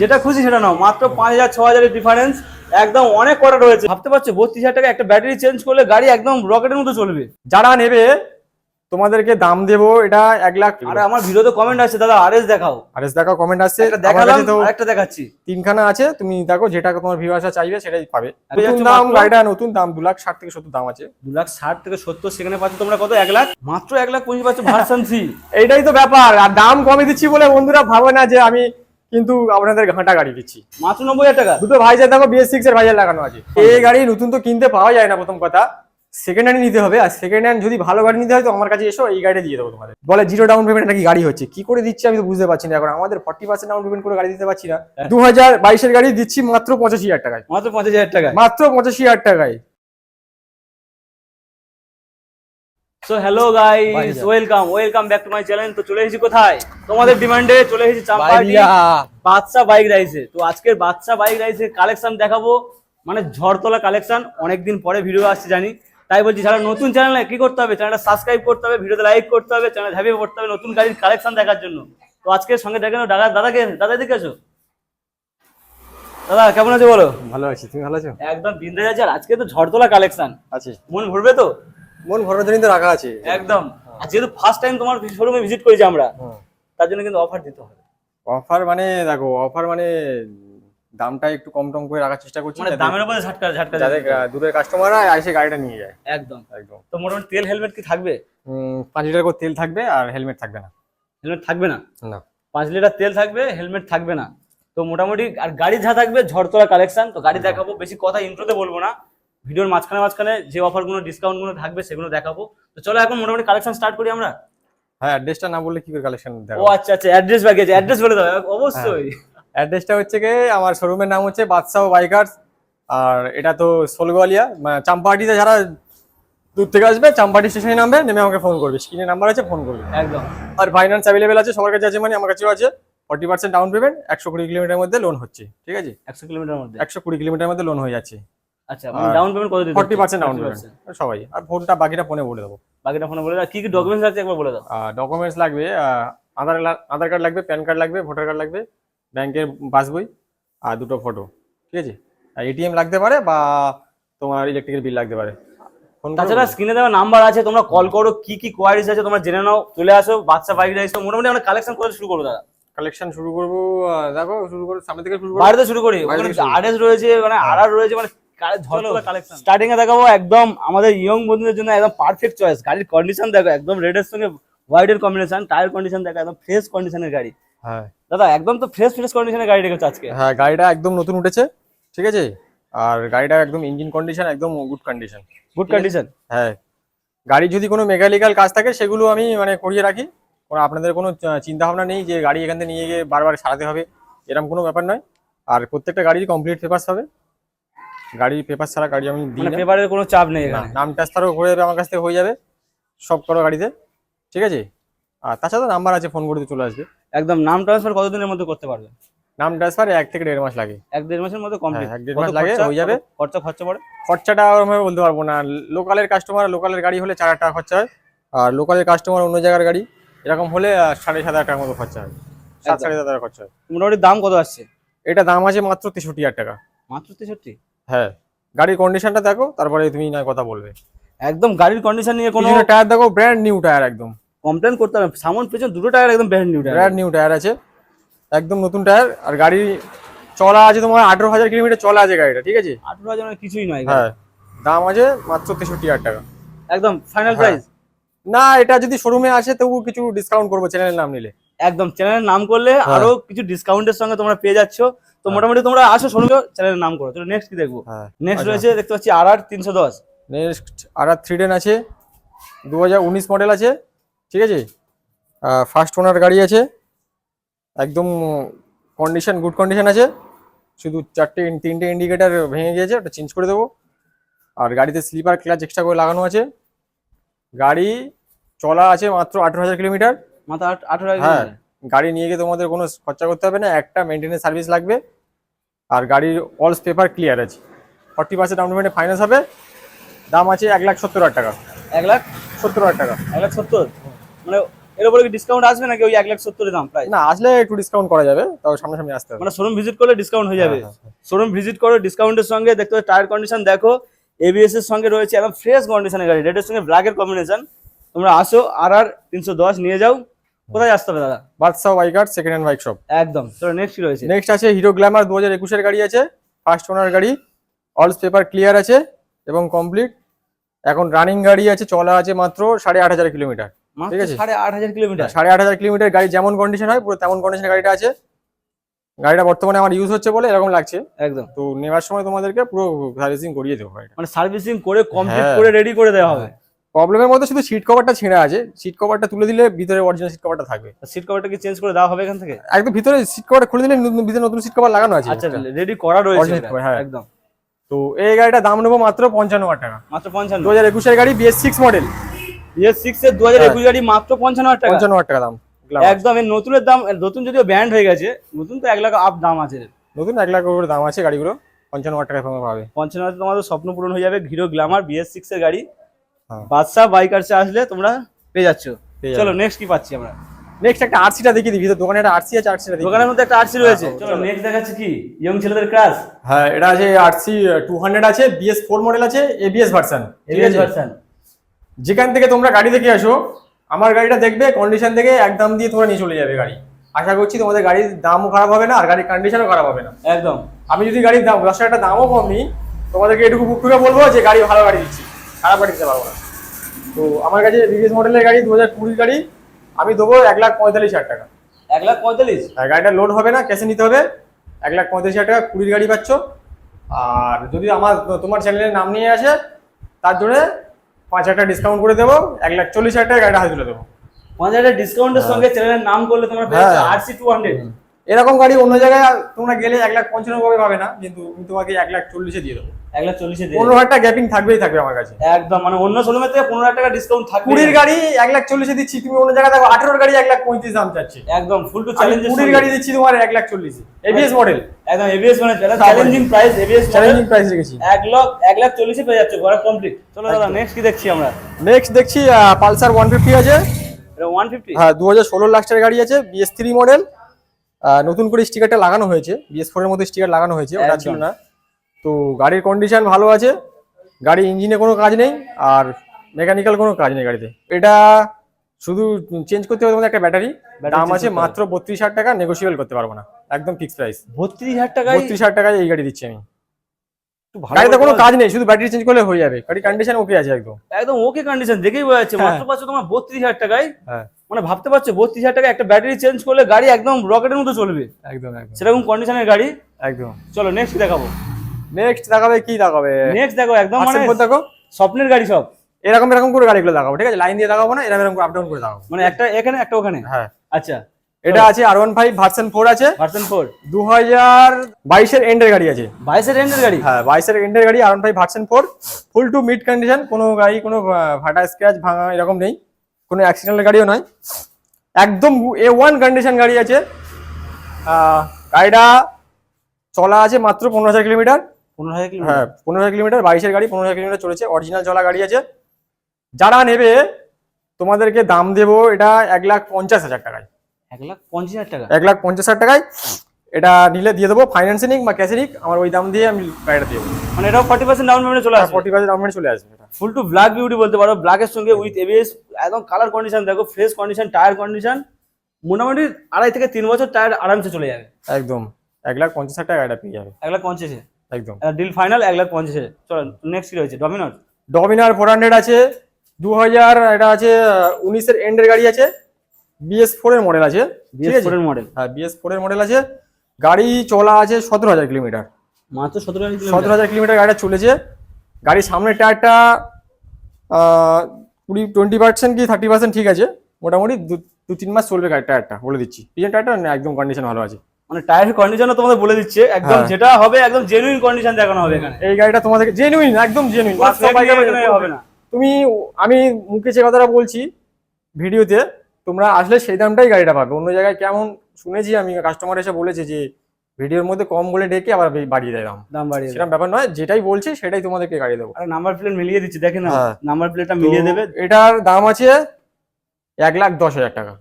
যেটা খুশি সেটা নাও। মাত্র পাঁচ হাজার, ছ হাজারের ডিফারেন্স একদম অনেক কটা রয়েছে। ভাবতে পারছ, বত্রিশ হাজার টাকা একটা ব্যাটারি চেঞ্জ করলে গাড়ি একদম রকেটের মতো চলবে। যারা নেবে তোমাদেরকে দাম দেবো এটা এক লাখ আর আমার ভিডিওতে কমেন্ট আছে দাদা আরএস দেখাও। আর এস দেখো কমেন্ট আসছে। একটা দেখালাম একটা দেখাচ্ছি। তিনখানা আছে তুমি দেখো যেটা তোমার ভিউয়ার্সরা চাইবে সেটাই পাবে। নতুন দাম মাত্র- গাড়িটা নতুন দাম দু লাখ ষাট থেকে সত্তর দাম আছে। দু লাখ ষাট থেকে সত্তর সেখানে পাচ্ছ তোমরা কত? এক লাখ? মাত্র এক লাখ পঁচিশ পাচ্ছ ভার্সন সি এইটাই তো ব্যাপার আর দাম কমে দিচ্ছি বলে বন্ধুরা ভাবে না যে আমি কিন্তু আপনাদের ঘাঁটা গাড়ি দিচ্ছি। মাত্র নব্বই হাজার টাকা? দুটো ভাইজার দেখো বিএস সিক্স এর ভাইজার লাগানো আছে। এই গাড়ি নতুন তো কিনতে পাওয়া যায় না প্রথম কথা। সেকেন্ড হ্যান্ড নিতে হবে আর সেকেন্ড হ্যান্ড যদি ভালো গাড়ি নিতে হয় তো আমার কাছে এসো এই গাড়িটা দিয়ে দেবো তোমাদের। বলে জিরো ডাউন পেমেন্ট নাকি গাড়ি হচ্ছে? কি করে দিচ্ছি আমি তো বুঝতে পারছি না এখন। আমাদের ফর্টি পার্সেন্ট ডাউন পেমেন্ট করে গাড়ি দিতে পারছি না। দু হাজার বাইশের গাড়ি দিচ্ছি মাত্র পঁচাশি হাজার টাকায়। মাত্র পঞ্চাশ হাজার টাকায়। মাত্র পঁচাশি হাজার টাকায়। So hello guys. Welcome welcome back to my channel তো চলে এসেছি কোথায়? তোমাদের ডিমান্ডে চলে এসেছি চাম্পাহাটি। বাদশা বাইক রাইসে তো আজকের বাদশা বাইক রাইসের কালেকশন দেখাবো। মানে ঝড়তলা কালেকশন অনেকদিন পরে ভিডিও আসছে জানি। তাই বলছি যারা নতুন চ্যানেলে কি করতে হবে? চ্যানেলটা সাবস্ক্রাইব করতে হবে ভিডিওতে লাইক করতে হবে চ্যানেল হ্যাপি করতে হবে নতুন গাড়ির কালেকশন দেখার জন্য। তো আজকের সঙ্গে দেখেন দাদা দাদাকে দাদা দিকে আছো দাদা কেমন আছো বলো? ভালো আছি তুমি ভালো আছো? একদম বিন্দা যাচ্ছে আর আজকে তো ঝড়তলা কালেকশন আছে। মন ভরবে তো? মন ভরার জন্য তো রাখা আছে। একদম। যেহেতু ফার্স্ট টাইম তোমার শোরুমে ভিজিট করেছি আমরা তার জন্য কিন্তু অফার দিতে হবে। অফার মানে দেখো অফার মানে দামটা একটু কম টম করে রাখার চেষ্টা করছি মানে দামের উপরে ঝাটকা ঝাটকা যাতে দূরের কাস্টমাররা এসে গাড়িটা নিয়ে যায়। একদম। একদম। তো মোটামুটি তেল হেলমেট কি থাকবে? পাঁচ লিটার করে তেল থাকবে আর হেলমেট থাকবে না। হেলমেট থাকবে না? না। পাঁচ লিটার তেল থাকবে হেলমেট থাকবে না। তো মোটামুটি আর গাড়ি যা থাকবে ঝড়তলা কালেকশন তো গাড়ি দেখাবো। বেশি কথা ইন্ট্রোতে বলব না। ভিডিওর মাঝখানে মাঝখানে যে অফারগুলো ডিসকাউন্টগুলো থাকবে সেগুলো দেখাবো। তো চলো এখন মোটামুটি কালেকশন স্টার্ট করি আমরা। হ্যাঁ অ্যাড্রেসটা না বললে কি করে কালেকশন ও আচ্ছা আচ্ছা অ্যাড্রেস ব্যাগেজ অ্যাড্রেস বলে দাও অবশ্যই। অ্যাড্রেসটা হচ্ছে কি আমার শোরুমের নাম হচ্ছে বাদশাহ বাইকার্স আর এটা তো সোলগোয়ালিয়া মানে চাম্পাহাটিতে যারা দূর থেকে আসবে চাম্পাহাটি স্টেশনে নামবে নেমে আমাকে ফোন করবে। স্ক্রিনে নাম্বার আছে ফোন করবে। একদম। আর ফাইন্যান্স অ্যাভেলেবেল আছে সবার কাছে আছে মানে আমার কাছেও আছে। ফর্টি পার্সেন্ট ডাউন পেমেন্ট একশো কুড়ি কিলোমিটার মধ্যে লোন হচ্ছে ঠিক আছে? একশো কিলোমিটার মধ্যে? একশো কুড়ি কিলোমিটার মধ্যে লোন হয়ে যাচ্ছে। আচ্ছা মানে ডাউন পেমেন্ট কত দিতে ফর্টি পার্সেন্ট ডাউন 40% পেমেন্ট সবাই। আর ফোনটা বাকিটা ফোনে বলে দেবো। বাকিটা ফোনে বলে দাও। কি কি ডকুমেন্টস আছে একবার বলে দাও। ডকুমেন্টস লাগবে আধার আধার কার্ড লাগবে প্যান কার্ড লাগবে ভোটার কার্ড লাগবে। ব্যাংকের পাসবই আর দুটো ফটো ঠিক আছে? আর এটিএম লাগতে পারে বা তোমার ইলেকট্রিকের বিল লাগতে পারে। তাছাড়া স্ক্রিনে দেওয়া নাম্বার আছে তোমরা কল করো কি কি কোয়ারিজ আছে তোমরা জেনে নাও চলে আসো বাচ্চা বাইক এসো মোটামুটি আমরা কালেকশন করে শুরু করব দাদা। কালেকশন শুরু করব দেখো শুরু করব সামনে থেকে শুরু করব। বাড়িতে শুরু করি বাইরে আরএস রয়েছে মানে আর রয়েছে মানে স্টার্টিং এ দেখাবো একদম আমাদের ইয়ং বন্ধুদের জন্য একদম পারফেক্ট চয়েস গাড়ির কন্ডিশন দেখো একদম রেডের সঙ্গে হোয়াইটের কম্বিনেশন টায়ার কন্ডিশন দেখো একদম ফ্রেশ কন্ডিশনের গাড়ি। হ্যাঁ। দাদা একদম তো ফ্রেশ ফ্রেশ কন্ডিশনের গাড়ি রেখেছো আজকে। হ্যাঁ গাড়িটা একদম নতুন উঠেছে ঠিক আছে? আর গাড়িটা একদম ইঞ্জিন কন্ডিশন একদম গুড কন্ডিশন গুড কন্ডিশন হ্যাঁ। গাড়ি যদি কোনো মেকানিক্যাল কাজ থাকে সেগুলো আমি মানে করিয়ে রাখি। কোনো আপনাদের কোনো চিন্তা ভাবনা নেই যে গাড়ি এখান থেকে নিয়ে গিয়ে বারবার সারাতে হবে। এরকম কোনো ব্যাপার নয়। আর প্রত্যেকটা গাড়ির কমপ্লিট পেপারস হবে। গাড়ির পেপার ছাড়া গাড়ি আমি দিই মানে না। পেপারের কোনো চাপ নেই নাম ট্রান্সফারও হয়ে যাবে আমার কাছ থেকে হয়ে যাবে সব করো গাড়িতে। ঠিক আছে? আর তাছাড়া নাম্বার আছে ফোন করতে চলে আসবে। একদম নাম ট্রান্সফার কতদিনের মধ্যে করতে পারবে? নাম ট্রান্সফার এক থেকে দেড় মাস লাগে। এক দেড় মাসের মধ্যে কমপ্লিট হ্যাঁ, এক দেড় মাস লাগে, হয়ে যাবে। খরচা খরচা পড়ে? খরচাটা ওরকমভাবে বলতে পারব না। লোকালের কাস্টমার লোকালের গাড়ি হলে চার হাজার টাকা খরচা হয়। আর লোকালের কাস্টমার অন্য জায়গার গাড়ি এরকম হলে সাড়ে সাত হাজার টাকার মতো খরচা হয়। সাত সাড়ে সাত হাজার খরচা হয়। মোটামুটি দাম কত আসছে? এটা দাম আছে মাত্র তেষট্টি হাজার টাকা। মাত্র তেষট্টি? হ্যাঁ। গাড়ির কন্ডিশনটা দেখো তারপরে তুমি না কথা বলবে। একদম গাড়ির কন্ডিশন নিয়ে কোনো টায়ার দেখো ব্র্যান্ড নিউ টায়ার একদম। কমপ্লেন করতে হবে সামন পেছন দুটো টায়ার একদম brand new tyre new tyre আছে। একদম নতুন টায়ার আর গাড়ি চলা আছে তোমার আঠেরো হাজার কিলোমিটার চলা আছে গাড়িটা ঠিক আছে? আঠারো হাজার মানে কিছুই নয় হ্যাঁ। দাম আছে মাত্র তেষট্টি হাজার টাকা। একদম ফাইনাল হ্যাঁ। প্রাইস না এটা যদি শোরুমে আসে তবু কিছু ডিসকাউন্ট করব চ্যানেলের নাম নিলে। একদম চ্যানেলের নাম করলে হ্যাঁ। আরও কিছু ডিসকাউন্টের সঙ্গে তোমরা পেয়ে যাচ্ছ। তো হ্যাঁ। মোটামুটি তোমরা আসো শোরুমে চ্যানেলের নাম করো। চলো নেক্সট কি দেখব? হ্যাঁ। নেক্সট আচ্ছা। রয়েছে দেখতে পাচ্ছি আর আর তিনশো দশ। Next R R three ten আছে। দু হাজার উনিশ মডেল আছে। ঠিক আছে? ফার্স্ট ওনার গাড়ি আছে। একদম কন্ডিশন গুড কন্ডিশন আছে। শুধু চারটে তিনটে ইন্ডিকেটার ভেঙে গিয়েছে ওটা চেঞ্জ করে দেবো। আর গাড়িতে স্লিপার ক্লাচ এক্সট্রা করে লাগানো আছে। গাড়ি চলা আছে মাত্র আঠেরো হাজার কিলোমিটার। আট- আঠারো হাজার হ্যাঁ গাড়ি নিয়ে গিয়ে তোমাদের কোনো খরচা করতে হবে না একটা মেনটেনেন্স সার্ভিস লাগবে। আর গাড়ির অলস পেপার ক্লিয়ার আছে। ফর্টি পার্সেন্ট ডাউন পেমেন্টে ফাইন্যান্স হবে। দাম আছে এক লাখ সত্তর হাজার টাকা। এক লাখ? সত্তর হাজার টাকা। এক লাখ সত্তর? মানে এর উপরে কি ডিসকাউন্ট আসবে নাকি ওই এক লাখ সত্তরের দাম প্রায় না আসলে একটু ডিসকাউন্ট করা যাবে তাও সামনাসামনি আসতে হবে। মানে শোরুম ভিজিট করলে ডিসকাউন্ট হয়ে যাবে। হ্যাঁ, হ্যাঁ, শোরুম ভিজিট করো ডিসকাউন্টের সঙ্গে দেখতে পাচ্ছ টায়ার কন্ডিশন দেখো এবিএস এর সঙ্গে রয়েছে একদম ফ্রেশ কন্ডিশনের গাড়ি। রেডের সঙ্গে ব্ল্যাকের কম্বিনেশন তোমরা আসো আর আর তিনশো দশ নিয়ে যাও। কোথায় আসতে হবে দাদা? Badsha biker second hand bike shop একদম। চলো নেক্সট কি রয়েছে? নেক্সট আছে হিরো গ্ল্যামার দু হাজার একুশের গাড়ি আছে ফার্স্ট ওনার গাড়ি। অল পেপার ক্লিয়ার আছে এবং কমপ্লিট এখন রানিং গাড়ি আছে চলা আছে মাত্র সাড়ে আট হাজার কিলোমিটার। সাড়ে আট হাজার কিলোমিটার। সাড়ে আট হাজার কিলোমিটার গাড়ি যেমন কন্ডিশন হয় পুরো তেমন কন্ডিশনের গাড়িটা আছে। গাড়িটা বর্তমানে আমার ইউজ হচ্ছে বলে এরকম লাগছে। একদম। তো নেওয়ার সময় তোমাদেরকে পুরো সার্ভিসিং করিয়ে দেবো গাড়িটা। মানে সার্ভিসিং করে কমপ্লিট হ্যাঁ। করে রেডি করে দেওয়া হবে। প্রবলেমের মধ্যে শুধু সিট কভারটা ছেঁড়া আছে। সিট কভারটা তুলে দিলে ভিতরে অরিজিনাল সিট কভারটা থাকবে। সিট কভারটা কি চেঞ্জ করে দেওয়া হবে এখান থেকে? একদম ভিতরে সিট কভারটা খুলে দিলে নতুন- ভিতরে নতুন সিট কভার লাগানো আছে আচ্ছা রেডি করা রয়েছে হ্যাঁ। একদম। তো এই গাড়িটা দাম নেব মাত্র পঞ্চান্ন হাজার টাকা। মাত্র পঞ্চান্ন। দু হাজার একুশের গাড়ি BS six model BS six এর দু হাজার একুশ গাড়ি মাত্র পঞ্চান্ন হাজার টাকা। পঞ্চান্ন হাজার টাকা দাম একদম নতুনের দাম নতুন যদিও ব্যান্ড হয়ে গেছে নতুন তো এক লাখ আপ দাম আছে। নতুন এক লাখ করে দাম আছে গাড়িগুলো পঞ্চান্ন হাজার টাকা পাবে। পঞ্চান্ন হাজার তোমাদের স্বপ্ন পূরণ হয়ে যাবে হিরো গ্ল্যামার বিএস সিক্স এর গাড়ি। হ্যাঁ। বাদশা বাইকার্সে আসলে তোমরা পেয়ে যাচ্ছ। চলো নেক্সট কি পাচ্ছি আমরা? নেক্সট একটা আরসিটা দেখিয়ে দিই ভিতরে দোকানে একটা আরসি আছে আরসিটা দেখি দোকানের মধ্যে একটা আরসি রয়েছে হ্যাঁ, চলো। নেক্সট দেখাচ্ছি কি? ইয়ং ছেলেদের ক্রাশ হ্যাঁ এটা আছে আরসি টু হান্ড্রেড আছে বিএস ফোর মডেল আছে এবিএস ভার্সন এবিএস ভার্সন যেখান থেকে তোমরা গাড়ি দেখে আসো আমার গাড়িটা দেখবে কন্ডিশন দেখে একদম দিয়ে তোমরা নিয়ে চলে যাবে গাড়ি। আশা করছি তোমাদের গাড়ির দামও খারাপ হবে না আর গাড়ির কন্ডিশনও খারাপ হবে না। একদম। আমি যদি গাড়ির দাম দশ টাকা দামও কম নিই তোমাদেরকে এটুকু বুক করে বলব যে গাড়ি ভালো গাড়ি দিচ্ছি খারাপ গাড়ি দিতে পারব না। তো আমার কাছে বিএস মডেলের গাড়ি দু হাজার কুড়ির গাড়ি আমি দেবো এক লাখ পঁয়তাল্লিশ হাজার টাকা। এক লাখ পঁয়তাল্লিশ? আর গাড়িটা লোড হবে না ক্যাশে নিতে হবে। এক লাখ পঁয়তাল্লিশ হাজার টাকা কুড়ির গাড়ি পাচ্ছ। আর যদি আমার তোমার চ্যানেলের নাম নিয়ে আসে তার জন্য পাঁচ হাজার ডিসকাউন্ট করে দেবো এক লাখ চল্লিশ হাজার টাকা গাড়িটা হাতে তুলে দেবো। পাঁচ হাজার ডিসকাউন্টের সঙ্গে চ্যানেলের নাম করলে তোমার আর হ্যাঁ। আরসি টু হান্ড্রেড এরকম গাড়ি অন্য জায়গায় তোমরা গেলে এক লাখ পঞ্চান্ন পাবে না কিন্তু আমি তোমাকে এক লাখ চল্লিশে দিয়ে দেবো। এক লাখ চল্লিশে দিয়ে পনেরো হাজার টাকা গ্যাপিং থাকবেই থাকবে আমার কাছে। একদম মানে অন্য শোরুমের থেকে পনেরো হাজার টাকা ডিসকাউন্ট থাকবে। কুড়ির গাড়ি এক লাখ চল্লিশে দিচ্ছি তুমি অন্য জায়গায় দেখো আঠেরোর গাড়ি এক লাখ পঁয়ত্রিশ দাম চাচ্ছি। একদম ফুল টু কুড়ির গাড়ি দিচ্ছি তোমার এক লাখ চল্লিশে। এবিএস মডেল একদম। এবিএস মানে challenging price ABS challenging price রেখেছি। এক লাখ এক লাখ চল্লিশে পেয়ে যাচ্ছে ঘোরা কমপ্লিট চলো দাদা নেক্সট কি দেখছি আমরা? নেক্সট দেখছি পালসার ওয়ান ফিফটি আছে। ওয়ান ফিফটি হ্যাঁ দু হাজার ষোলো লাস্টের গাড়ি আছে বিএস থ্রি মডেল নতুন করে স্টিকারটা লাগানো হয়েছে বিএস ফোর এর মধ্যে স্টিকার লাগানো হয়েছে ওটা ছিল না। তো গাড়ির কন্ডিশন ভালো আছে গাড়ির ইঞ্জিনে কোনো কাজ নেই আর মেকানিক্যাল কোনো কাজ নেই গাড়িতে। এটা শুধু চেঞ্জ করতে হবে তোমাদের একটা ব্যাটারি দাম আছে মাত্র বত্রিশ হাজার টাকা নেগোসিয়েবল করতে পারব না একদম ফিক্স প্রাইস বত্রিশ হাজার টাকায় বত্রিশ হাজার টাকায় এই গাড়ি দিচ্ছি আমি। গাড়িতে কোনো কাজ নেই শুধু ব্যাটারি চেঞ্জ করলে হয়ে যাবে কন্ডিশন ওকে আছে একদম। একদম ওকে কন্ডিশন দেখেই বোঝা যাচ্ছে। হ্যাঁ। মাত্র পাচ্ছ তোমার বত্রিশ হাজার টাকায়। হ্যাঁ। মানে ভাবতে পারছ বত্রিশ হাজার টাকা একটা ব্যাটারি চেঞ্জ করলে গাড়ি একদম রকেটের মতো চলবে। একদম সেরকম কন্ডিশনের গাড়ি। একদম। চলো নেক্সট দেখাবো। নেক্সট দেখাবে কি দেখাবে? নেক্সট দেখো একদম মানে দেখো। স্বপ্নের গাড়ি সব। এরকম এরকম করে গাড়িগুলো দেখাবো ঠিক আছে? লাইন দিয়ে দেখাবো না এরকম এরকম আপ ডাউন করে দেখাবো। মানে একটা এখানে একটা ওখানে? হ্যাঁ। আচ্ছা। এটা আছে R one five version four আছে। ভার্সন ফোর দু হাজার বাইশের এন্ডের গাড়ি আছে। বাইশের রেঞ্জের গাড়ি? হ্যাঁ বাইশের এন্ডের গাড়ি R one five version four full to mid condition কোনো গাড়ি কোনো ফাটা স্ক্র্যাচ ভাঙা এরকম নেই। কোনো অ্যাক্সিডেন্টাল গাড়িও নয়। একদম এ ওয়ান কন্ডিশন গাড়ি আছে। গাড়িটা চলা আছে মাত্র পনেরো হাজার কিলোমিটার। পনেরো হাজার কিলো হ্যাঁ পনেরো হাজার কিলোমিটার বাইশের গাড়ি পনেরো হাজার কিলোমিটার চলেছে অরিজিনাল চলা গাড়ি আছে। যারা নেবে তোমাদেরকে দাম দেবো এটা এক লাখ পঞ্চাশ হাজার টাকায়। এক লাখ পঞ্চাশ হাজার টাকা? এক লাখ পঞ্চাশ হাজার টাকায়। এটা নিলে দিয়ে দেবো ফাইন্যান্সে নিক বা ক্যাশে নিক আমার ওই দাম দিয়ে আমি গাড়িটা দিয়ে মানে এটাও ফর্টি পার্সেন্ট ডাউন পেমেন্টে চলে আসবে? ফর্টি পার্সেন্ট ডাউন চলে আসবে এটা। ফুল টু ব্ল্যাক বিউটি বলতে পারো ব্ল্যাকের সঙ্গে উইথ এবিএস একদম কালার কন্ডিশন দেখো ফ্রেশ কন্ডিশন টায়ার কন্ডিশন মোটামুটি আড়াই থেকে তিন বছর টায়ার আরামসে চলে যাবে। একদম এক লাখ পঞ্চাশ হাজার টাকা গাড়িটা পেয়ে যাবে। এক লাখ পঞ্চাশে। একদম। ডিল ফাইনাল এক লাখ পঞ্চাশে চলো নেক্সট কি রয়েছে? ডমিনোর ডমিনার ফোর হান্ড্রেড আছে দু হাজার এটা আছে উনিশের এন্ডের গাড়ি আছে বিএস ফোর এর মডেল আছে বিএস আছে? ফোরের মডেল হ্যাঁ বিএস ফোর এর মডেল আছে গাড়ি চলা আছে সতেরো হাজার কিলোমিটার। মাত্র সতেরো হাজার সতেরো হাজার কিলোমিটার গাড়িটা চলেছে গাড়ির সামনের টায়ারটা কুড়ি টোয়েন্টি পার্সেন্ট কি থার্টি পার্সেন্ট ঠিক আছে মোটামুটি দু তিন মাস চলবে গাড়ির টায়ারটা বলে দিচ্ছি। পিছন টায়ারটা একদম কন্ডিশন ভালো আছে। মানে টায়ারের কন্ডিশনও তোমাদের বলে দিচ্ছে একদম হ্যাঁ। যেটা হবে একদম জেনুইন কন্ডিশন দেখানো হবে এখানে। এই গাড়িটা তোমাদেরকে জেনুইন একদম জেনুইন হবে না। তুমি আমি মুখে যে কথাটা বলছি ভিডিওতে তোমরা আসলে সেই দামটাই গাড়িটা পাবে। অন্য জায়গায় কেমন শুনেছি আমি কাস্টমার এসে বলেছে যে ভিডিওর মধ্যে কম বলে ডেকে আবার বাড়িয়ে দেয় দাম। দাম বাড়িয়ে। সেরকম ব্যাপার নয় যেটাই বলছি সেটাই তোমাদেরকে গাড়ি দেবো। আর নাম্বার প্লেট মিলিয়ে দিচ্ছি দেখে না। নাম্বার প্লেটটা মিলিয়ে দেবে। এটার দাম আছে এক লাখ দশ হাজার টাকা।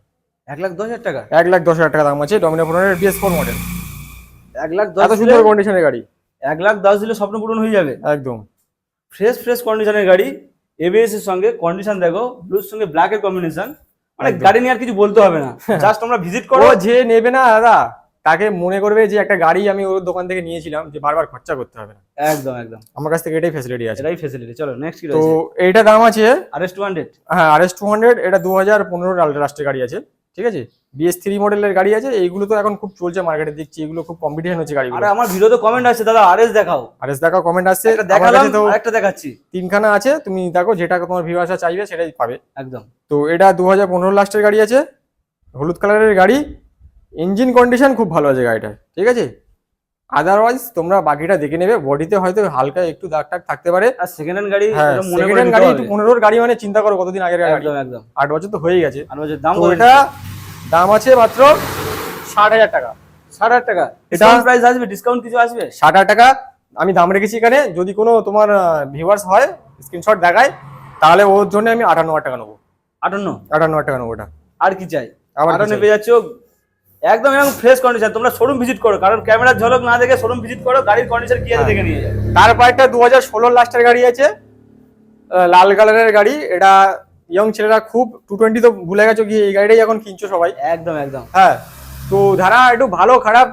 এক লাখ দশ হাজার টাকা? এক লাখ দশ হাজার টাকা দাম আছে ডমিনো ফোনের বিএস ফোর মডেল এক লাখ দশ এত সুন্দর কন্ডিশনের গাড়ি। এক লাখ দশ দিলে স্বপ্ন পূরণ হয়ে যাবে। একদম। ফ্রেশ ফ্রেশ কন্ডিশনের গাড়ি এবিএস এর সঙ্গে কন্ডিশন দেখো ব্লুর সঙ্গে ব্ল্যাক এর কম্বিনেশন মানে গাড়ি নিয়ে আর কিছু বলতে হবে না। জাস্ট তোমরা ভিজিট করো। যে নেবে না দাদা তাকে মনে করবে যে একটা গাড়ি আমি ওর দোকান থেকে নিয়েছিলাম যে বারবার খরচা করতে হবে না। একদম একদম। আমার কাছ থেকে এটাই ফেসিলিটি আছে। এটাই ফেসিলিটি চলো নেক্সট কি তো এইটা দাম আছে আর এস টু হান্ড্রেড হ্যাঁ আর এস টু হান্ড্রেড এটা দু হাজার পনেরো লাস্টের গাড়ি আছে। ঠিক আছে? বিএস থ্রি মডেলের গাড়ি আছে এইগুলো তো এখন খুব চলছে মার্কেটে দেখছি এগুলো খুব কম্পিটিশন হচ্ছে গাড়ি আরে আমার ভিডিওতে কমেন্ট আছে দাদা আর এস দেখাও। আর এস দেখাও কমেন্ট আসছে। একটা দেখালাম দেখাচ্ছি। তিনখানা আছে তুমি দেখো যেটা তোমার ভিউয়ার্সরা চাইবে সেটাই পাবে। একদম। তো এটা দু হাজার পনেরো লাস্টের গাড়ি আছে হলুদ কালারের গাড়ি। ইঞ্জিন কন্ডিশন খুব ভালো আছে গাড়িটা ঠিক আছে? আদারওয়াইজ তোমরা বাকিটা দেখে নেবে। বডিতে হয়তো হালকা একটু দাগ টাগ থাকতে পারে। আর সেকেন্ড হ্যান্ড গাড়ি সেকেন্ড হ্যান্ড গাড়ি। একটু পনেরোর গাড়ি মানে চিন্তা করো কতদিন আগের গাড়ি। একদম একদম। আট বছর তো হয়ে গেছে। আর বলছে দাম এটা দাম আছে মাত্র ষাট হাজার টাকা। ষাট হাজার টাকা। ডিসকাউন্ট প্রাইস আসবে ডিসকাউন্ট কিছু আসবে? ষাট হাজার টাকা আমি দাম রেখেছি এখানে। যদি কোনো তোমার ভিউয়ার্স হয় স্ক্রিনশট দেখায় তাহলে ওর জন্য আমি আটান্ন হাজার টাকা নেব। আটান্ন? আটান্ন হাজার টাকা নেব ওটা। আর কি চাই? আবার আটান্ন? পেয়ে যাচ্ছ একদম এরকম ফ্রেশ কন্ডিশন তোমরা শোরুম ভিজিট করো কারণ ক্যামেরার ঝলক না দেখে শোরুম ভিজিট করো গাড়ির কন্ডিশন কি আছে। দেখে নিয়ে যাও তারপর একটা দু হাজার ষোলোর লাস্টের গাড়ি আছে লাল কালারের গাড়ি। এটা ইয়ং ছেলেরা খুব টু টোয়েন্টি তো ভুলে গেছো কি এই গাড়িটাই এখন কিনছো সবাই। একদম একদম। হ্যাঁ তো যারা একটু ভালো খারাপ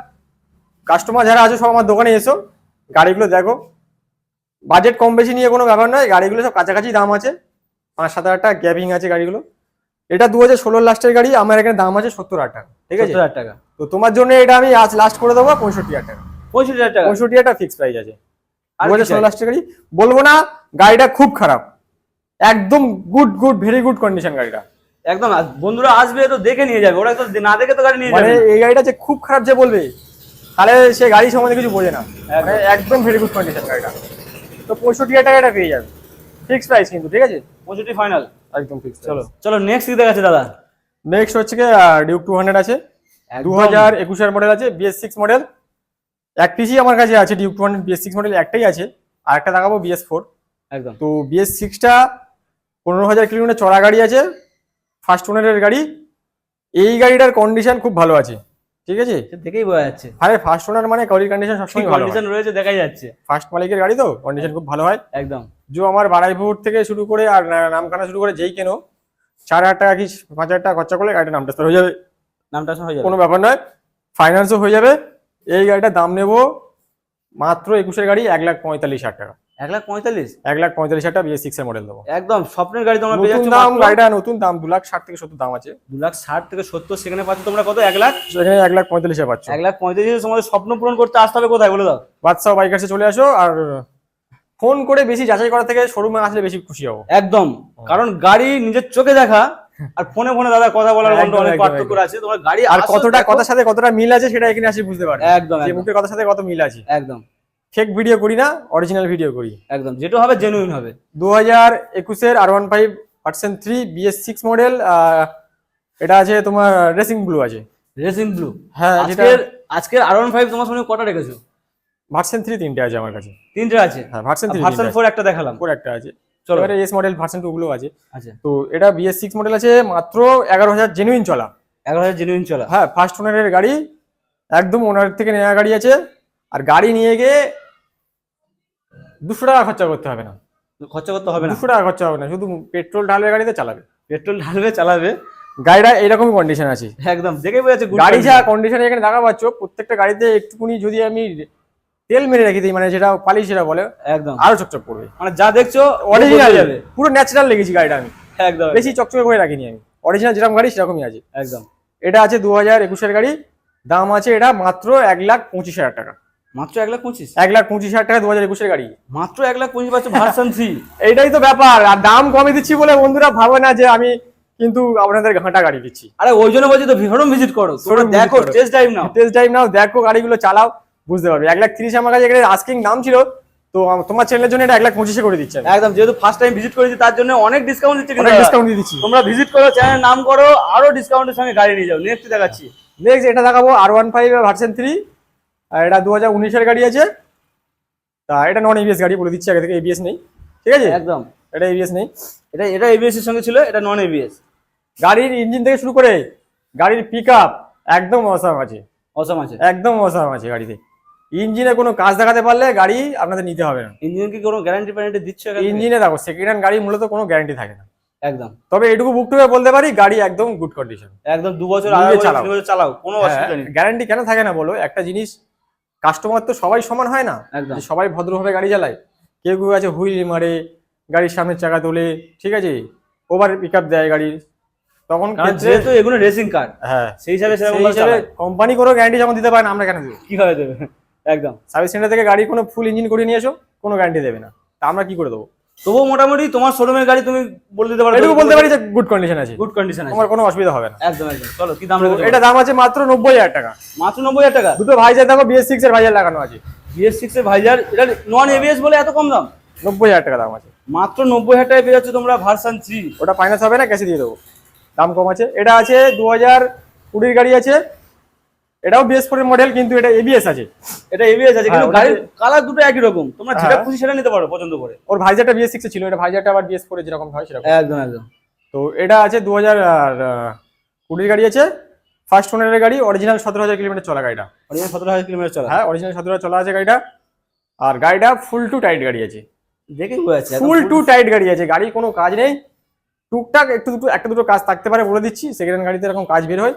কাস্টমার যারা আছে সব আমার দোকানে এসো গাড়িগুলো দেখো। বাজেট কম বেশি নিয়ে কোনো ব্যাপার নয় গাড়িগুলো সব কাছাকাছি দাম আছে। পাঁচ সাত হাজার টাকা গ্যাপিং আছে গাড়িগুলো। এটা দু হাজার ষোলোর লাস্টের গাড়ি আমার এখানে দাম আছে সত্তর হাজার টাকা ঠিক আছে? হাজার টাকা। তো তোমার জন্য এটা আমি আজ লাস্ট করে দেবো পঁয়ষট্টি হাজার টাকা। পঁয়ষট্টি হাজার টাকা? পঁয়ষট্টি হাজার ফিক্স প্রাইস আছে। দু হাজার ষোলো লাস্টের গাড়ি বলব না গাড়িটা খুব খারাপ। একদম good good very good condition গাড়িটা। একদম বন্ধুরা আসবে তো দেখে নিয়ে যাবে ওরা তো না দেখে তো গাড়ি নিয়ে মানে যাবে। এই গাড়িটা যে খুব খারাপ যে বলবে তাহলে সে গাড়ি সম্বন্ধে কিছু বোঝে না। একদম। ভেরি গুড কন্ডিশন গাড়িটা। তো পঁয়ষট্টি হাজার টাকা এটা পেয়ে যাবে। ফিক্স প্রাইস কিন্তু ঠিক আছে? পঁয়ষট্টি ফাইনাল একদম ফিক্স চলো। চলো নেক্সট কি দেখাচ্ছে দাদা? নেক্সট হচ্ছে কি ডিউক টু হান্ড্রেড আছে। দু হাজার একুশের মডেল আছে বিএস সিক্স মডেল এক পিসই আমার কাছে আছে Duke two hundred BS six model একটাই আছে। আর একটা দেখাবো বিএস ফোর একদম। তো বিএস সিক্সটা পনেরো হাজার কিলোমিটার চড়া গাড়ি আছে ফার্স্ট ওনারের গাড়ি। এই গাড়িটার কন্ডিশন খুব ভালো আছে ঠিক আছে? দেখেই বোঝা যাচ্ছে। আরে ফার্স্ট ওনার মানে গাড়ির কন্ডিশন সবসময় ভালো কন্ডিশন রয়েছে দেখাই যাচ্ছে। ফার্স্ট মালিকের গাড়ি তো কন্ডিশন খুব ভালো হয়। একদম। যে আমার বাড়াইপুর থেকে শুরু করে আর নামখানা শুরু করে যেই কেনো চার হাজার টাকা কি পাঁচ হাজার টাকা খরচা করলে গাড়িটা নাম ট্রান্সফার হয়ে যাবে। নামটা হয়ে যাবে। কোনো ব্যাপার নয় ফাইন্যান্সও হয়ে যাবে। এই গাড়িটার দাম নেব মাত্র একুশের গাড়ি এক লাখ পঁয়তাল্লিশ হাজার টাকা। এক লাখ পঁয়তাল্লিশ? এক লাখ পঁয়তাল্লিশ হাজার টাকা বিএস সিক্স এর মডেল দেবো। একদম স্বপ্নের গাড়ি তোমরা পেয়ে যাচ্ছ দাম গাড়িটা নতুন দাম দু লাখ ষাট থেকে সত্তর দাম আছে। দু লাখ ষাট থেকে সত্তর সেখানে পাচ্ছ তোমরা কত? এক লাখ? সেখানে এক লাখ পঁয়তাল্লিশে পাচ্ছ। এক লাখ পঁয়ত্রিশ তোমাদের স্বপ্ন পূরণ করতে আসতে হবে কোথায়? বলে দাও। বাদশাহ বাইকার্সে চলে আসো আর ফোন করে বেশি যাচাই করা থেকে শোরুমে আসলে বেশি খুশি হব। একদম। কারণ গাড়ি নিজের চোখে দেখা আর ফোনে ফোনে দাদা কথা বলার মধ্যে অনেক পার্থক্য আছে তোমার গাড়ি আর কতটা কথার সাথে কতটা মিল আছে সেটা এখানে আসি বুঝতে পারবে একদম যে মুখের কথার সাথে কত মিল আছে। একদম। ফেক ভিডিও করি না অরিজিনাল ভিডিও করি। একদম যেটা হবে জেনুইন হবে। দু হাজার একুশের আর one five percent three BS six model এটা আছে তোমার রেসিং ব্লু আছে। রেসিং ব্লু হ্যাঁ আজকের আজকের আর ওয়ান ফাইভ তোমার সামনে কটা রেখেছো? ভার্সেন থ্রি তিনটে আছে আমার কাছে। তিনটে আছে? হ্যাঁ ভার্সেন থ্রি ভার্সন ফোর একটা দেখালাম। ফোর একটা আছে। চলো। এবারে এস মডেল ভার্সন টু গুলো আছে। আচ্ছা। তো এটা বিএস সিক্স মডেল আছে মাত্র এগারো হাজার জেনুইন চলা। এগারো হাজার জেনুইন চলা। হ্যাঁ ফার্স্ট ওনারের গাড়ি একদম ওনার থেকে নেওয়া গাড়ি আছে। আর গাড়ি নিয়ে গিয়ে দুশো টাকা খরচা করতে হবে না। খরচা করতে হবে না। দুশো টাকা খরচা হবে না শুধু পেট্রোল ঢালবে গাড়িতে চালাবে। পেট্রোল ঢালবে চালাবে। গাড়িটা এইরকমই কন্ডিশন আছে। একদম দেখে বোঝা যাচ্ছে গাড়ি যা। কন্ডিশন এখানে দেখা পাচ্ছ প্রত্যেকটা গাড়িতে একটুকুনি যদি আমি তেল মেরে রেখে দিই মানে যেটা পালিশ যেটা বলে একদম। আরও চকচক করবে। মানে যা দেখছ অরিজিনাল যাবে। পুরো ন্যাচারাল লেগেছি গাড়িটা আমি। একদম। বেশি চকচকে করে রাখিনি আমি। অরিজিনাল যেরকম গাড়ি সেরকমই আছে। একদম। এটা আছে দু হাজার একুশের গাড়ি। দাম আছে এটা মাত্র এক লাখ পঁচিশ হাজার টাকা। মাত্র এক লাখ পঁচিশ? এক লাখ পঁচিশ হাজার টাকা দু হাজার একুশের গাড়ি। মাত্র এক লাখ পঁচিশ পাচ্ছ ভার্সন থ্রি এইটাই তো ব্যাপার। আর দাম কমে দিচ্ছি বলে বন্ধুরা ভাবে না যে আমি কিন্তু আপনাদের ঘাঁটা গাড়ি দিচ্ছি। আরে ওই জন্য বলছি তো শোরুম ভিজিট করো। দেখো। টেস্ট ড্রাইভ নাও। টেস্ট ড্রাইভ নাও দেখো গাড়িগুলো চালাও। বুঝতে পারবে। এক লাখ তিরিশ আমার কাছে এখানে আস্কিং দাম ছিল তো তোমার চ্যানেলের জন্য এটা এক লাখ পঁচিশে করে দিচ্ছে একদম যেহেতু ফার্স্ট টাইম ভিজিট করেছি তার জন্য অনেক ডিসকাউন্ট দিচ্ছে। ডিসকাউন্ট দিয়ে দিচ্ছি। তোমরা ভিজিট করো চ্যানেল নাম করো আরও ডিসকাউন্টের সঙ্গে গাড়ি নিয়ে যাও নেক্সট দেখাচ্ছি। নেক্সট এটা দেখাবো R one five version three আর এটা দু হাজার উনিশের গাড়ি আছে। তা এটা নন এবিএস গাড়ি বলে দিচ্ছি আগে থেকে এবিএস নেই। ঠিক আছে? একদম। এটা এবিএস নেই। এটা এটা এবিএস এর সঙ্গে ছিল এটা নন এবিএস গাড়ির ইঞ্জিন থেকে শুরু করে গাড়ির পিক আপ একদম অসাম আছে। অসম আছে। একদম অসাম আছে গাড়িতে। ইঞ্জিনে কোনো কাজ দেখাতে পারলে গাড়ি আপনাদের নিতে হবে না। ইঞ্জিন কি কোনো গ্যারান্টি ফ্যারান্টি দিচ্ছে? ইঞ্জিনে দেখো সেকেন্ড হ্যান্ড গাড়ি মূলত কোনো গ্যারান্টি থাকে না। একদম। তবে এটুকু বুক টুকে বলতে পারি গাড়ি একদম গুড কন্ডিশন একদম দু বছর আগে চালাও। চালাও কোনো অসুবিধা নেই। গ্যারান্টি কেন থাকে না বলো? একটা জিনিস কাস্টমার তো সবাই সমান হয় না। সবাই ভদ্রভাবে গাড়ি চালায়। কেউ কেউ আছে হুইল মারে গাড়ির সামনে চাকা তোলে ঠিক আছে? ওভার পিক আপ দেয় গাড়ির। তখন যেহেতু এগুলো রেসিং কার হ্যাঁ সেই হিসাবে সেই হিসাবে কোম্পানি কোনো গ্যারান্টি যেমন দিতে পারে না আমরা কেন দেবো? কীভাবে দেবে? একদম। সার্ভিস সেন্টার থেকে গাড়ি কোনো ফুল ইঞ্জিন করে নিয়ে এসো কোনো গ্যারান্টি দেবে না। তা আমরা কি করে দেবো? তবুও মোটামুটি তোমার শোরুমের গাড়ি তুমি বলে দিতে পারো এটুকু বলতে পারি যে গুড কন্ডিশন আছে। গুড কন্ডিশন আছে। তোমার কোনো অসুবিধা হবে না। একদম একদম। চলো কি দাম রেখেছো এটা দাম আছে মাত্র নব্বই হাজার টাকা। মাত্র নব্বই হাজার টাকা? দুটো ভাইজার দেখো বিএস সিক্স এর ভাইজার লাগানো আছে। বিএস সিক্স এর ভাইজার এটা নন এবিএস বলে এত কম দাম? নব্বই হাজার টাকা দাম আছে। মাত্র নব্বই হাজার টাকায় পেয়ে যাচ্ছ তোমরা ভার্সান থ্রি ওটা ফাইন্যান্স হবে না ক্যাশে দিয়ে দেবো। দাম কম আছে। এটা আছে দু হাজার কুড়ির গাড়ি আছে। এটাও বিএস ফোর মডেল কিন্তু এটা এবিএস আছে। এটা এবিএস আছে কিন্তু হ্যাঁ, গাড়ির কালার দুটো একই রকম। তোমরা যেটা হ্যাঁ। খুশি সেটা নিতে পারো পছন্দ করে। ওর ভাইজারটা বিএস সিক্সে ছিল এটা ভাইজারটা আবার বিএস ফোরে যেরকম হয় সেরকম। একদম একদম। তো এটা আছে দু হাজার কুড়ির গাড়ি আছে। ফার্স্ট ওনারের গাড়ি অরিজিনাল সতেরো হাজার কিলোমিটার চলা গাড়িটা। অরিজিনাল সতেরো হাজার কিলোমিটার চলা। হ্যাঁ অরিজিনাল সতেরো হাজার চলা আছে গাড়িটা। আর গাড়িটা ফুল টু টাইট গাড়ি আছে। দেখেই যাচ্ছে ফুল টু টাইট গাড়ি আছে। গাড়ির কোনো কাজ নেই। টুকটাক একটু দুটো একটা দুটো কাজ থাকতে পারে বলে দিচ্ছি। সেকেন্ড হ্যান্ড গাড়িতে এরকম কাজ বের হয়।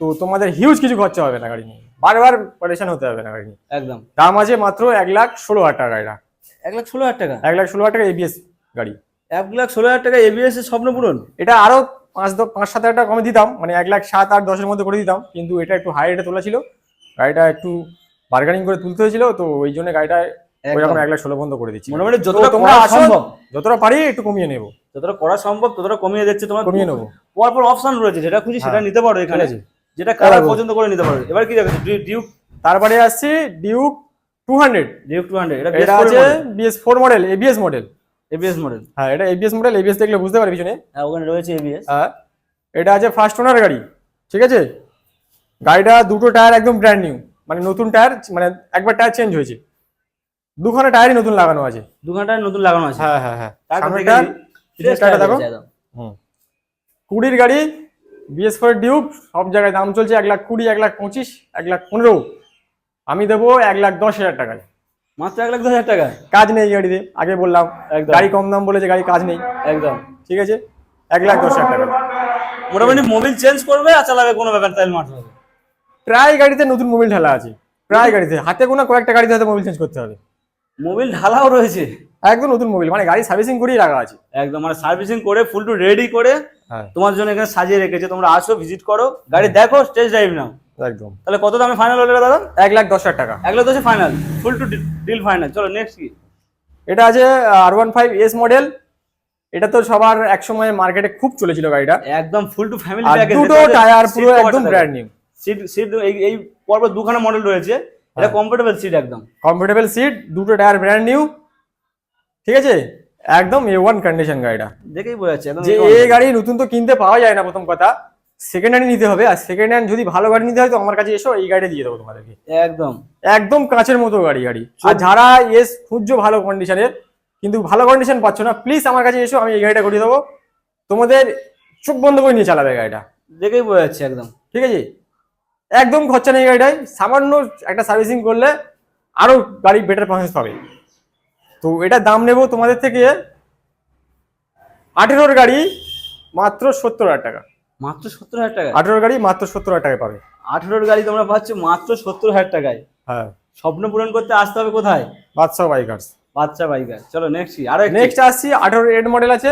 তো তোমাদের হিউজ কিছু খরচা হবে না গাড়ি নিয়ে। বারবার পরেশান হতে হবে না গাড়ি নিয়ে। একদম। দাম আছে মাত্র এক লাখ ষোলো হাজার টাকা গাড়িটা এক লাখ ষোলো হাজার টাকা? এক লাখ ষোলো হাজার টাকা এবিএস গাড়ি। এক লাখ ষোলো হাজার টাকা এবিএস এর স্বপ্ন পূরণ? এটা আরও পাঁচ পাঁচ সাত হাজার টাকা কমে দিতাম মানে এক লাখ সাত আট দশের মধ্যে করে দিতাম কিন্তু এটা একটু হাই রেটে তোলা ছিল। গাড়িটা একটু বার্গেনিং করে তুলতে হয়েছিল তো ওই জন্য গাড়িটা ওইরকম এক লাখ ষোলো পর্যন্ত করে দিচ্ছি। মোটামুটি তো যতটা তোমরা সম্ভব। যতটা পারি একটু কমিয়ে নেব। যতটা করা সম্ভব ততটা কমিয়ে দিচ্ছে তোমার কমিয়ে নেব। পরপর অপশন রয়েছে যেটা খুশি সেটা হ্যাঁ, নিতে পারো এখানে। যেটা কালার। পছন্দ করে নিতে পারো এবার কি দেখো ডিউক তারপরে আসছি Duke two hundred. Duke two hundred. এটা আছে BS four model ABS model ABS model হ্যাঁ এটা এবিএস মডেল এবিএস দেখলে বুঝতে পারবে পিছনে। হ্যাঁ ওখানে রয়েছে এবিএস হ্যাঁ এটা আছে ফার্স্ট ওনার গাড়ি ঠিক আছে? গাড়িটা দুটো টায়ার একদম ব্র্যান্ড নিউ মানে নতুন টায়ার মানে একবার টায়ার চেঞ্জ হয়েছে। দুখানা টায়ারই নতুন লাগানো আছে। দু টায়ার নতুন লাগানো আছে। হ্যাঁ হ্যাঁ হ্যাঁ। টায়ার দেখো হুম। কুড়ির গাড়ি বিএস ফোর ডিউক সব জায়গায় দাম চলছে এক লাখ কুড়ি এক লাখ পঁচিশ এক লাখ পনেরো। আমি দেবো এক লাখ দশ হাজার টাকায়। মাত্র এক লাখ দশ হাজার টাকা? কাজ নেই গাড়িতে আগে বললাম। একদম। গাড়ি কম দাম বলেছে গাড়ি কাজ নেই। একদম। ঠিক আছে? এক লাখ দশ হাজার টাকা মোটামুটি মোবিল চেঞ্জ করবে আর চালাবে কোনো ব্যাপার তাই মাঠ হবে। প্রায় গাড়িতে নতুন মোবিল ঢালা আছে। প্রায় গাড়িতে। হাতে গোনা কয়েকটা গাড়িতে হয়তো মোবিল চেঞ্জ করতে হবে। মোবিল ঢালাও রয়েছে। একদম নতুন মোবিল। মানে গাড়ি সার্ভিসিং করেই রাখা আছে। একদম মানে সার্ভিসিং করে ফুল টু রেডি করে তোমার জন্য এখানে সাজিয়ে রেখেছে তোমরা আসো ভিজিট করো গাড়ি দেখো স্টেজ ড্রাইভ নাও। একদম। তাহলে কত দামে ফাইনাল হলো দাদা? এক লাখ দশ হাজার টাকা। এক লাখ দশে final full to deal final চলো নেক্সট কি? এটা আছে R one five S model এটা তো সবার একসময় মার্কেটে খুব চলেছিল গাড়িটা। একদম ফুল টু ফ্যামিলি প্যাকেজ দুটো টায়ার পুরো একদম ব্র্যান্ড নিউ সিট সিট এই এই পরপর দুখানা মডেল রয়েছে। এটা হ্যাঁ। কমফোর্টেবল সিট একদম। কমফোর্টেবল সিট দুটো টায়ার ব্র্যান্ড নিউ ঠিক আছে? একদম এ ওয়ান কন্ডিশন গাড়িটা। দেখেই বোঝা যাচ্ছে যে এই গাড়ি নতুন তো কিনতে পাওয়া যায় না প্রথম কথা। সেকেন্ড হ্যান্ড নিতে হবে আর সেকেন্ড হ্যান্ড যদি ভালো গাড়ি নিতে হয় তো আমার কাছে এসো এই গাড়িটা দিয়ে দেবো তোমাদেরকে। একদম। একদম কাঁচের মতো গাড়ি গাড়ি। আর যারা এস খুঁজছো ভালো কন্ডিশনের কিন্তু ভালো কন্ডিশন পাচ্ছ না প্লিজ আমার কাছে এসো আমি এই গাড়িটা করিয়ে দেবো। তোমাদের চোখ বন্ধ করে নিয়ে চালাবে গাড়িটা। দেখেই বোঝা যাচ্ছে একদম। ঠিক আছে? একদম খরচা নেই গাড়িটাই সামান্য একটা সার্ভিসিং করলে আরও গাড়ি বেটার পারফরমেন্স পাবে। তো এটা দাম নেব তোমাদের থেকে আঠেরোর গাড়ি মাত্র সত্তর হাজার টাকা। মাত্র সত্তর হাজার টাকা আঠেরোর গাড়ি মাত্র সত্তর হাজার টাকায় পাবে। আঠেরোর গাড়ি তোমরা পাচ্ছ মাত্র সত্তর হাজার টাকায়। হ্যাঁ। স্বপ্ন পূরণ করতে আসতে হবে কোথায়? বাদশাহ বাইকার্স। বাচ্চা বাইকার চলো নেক্সট আরও নেক্সট আসছি আঠারো এড মডেল আছে।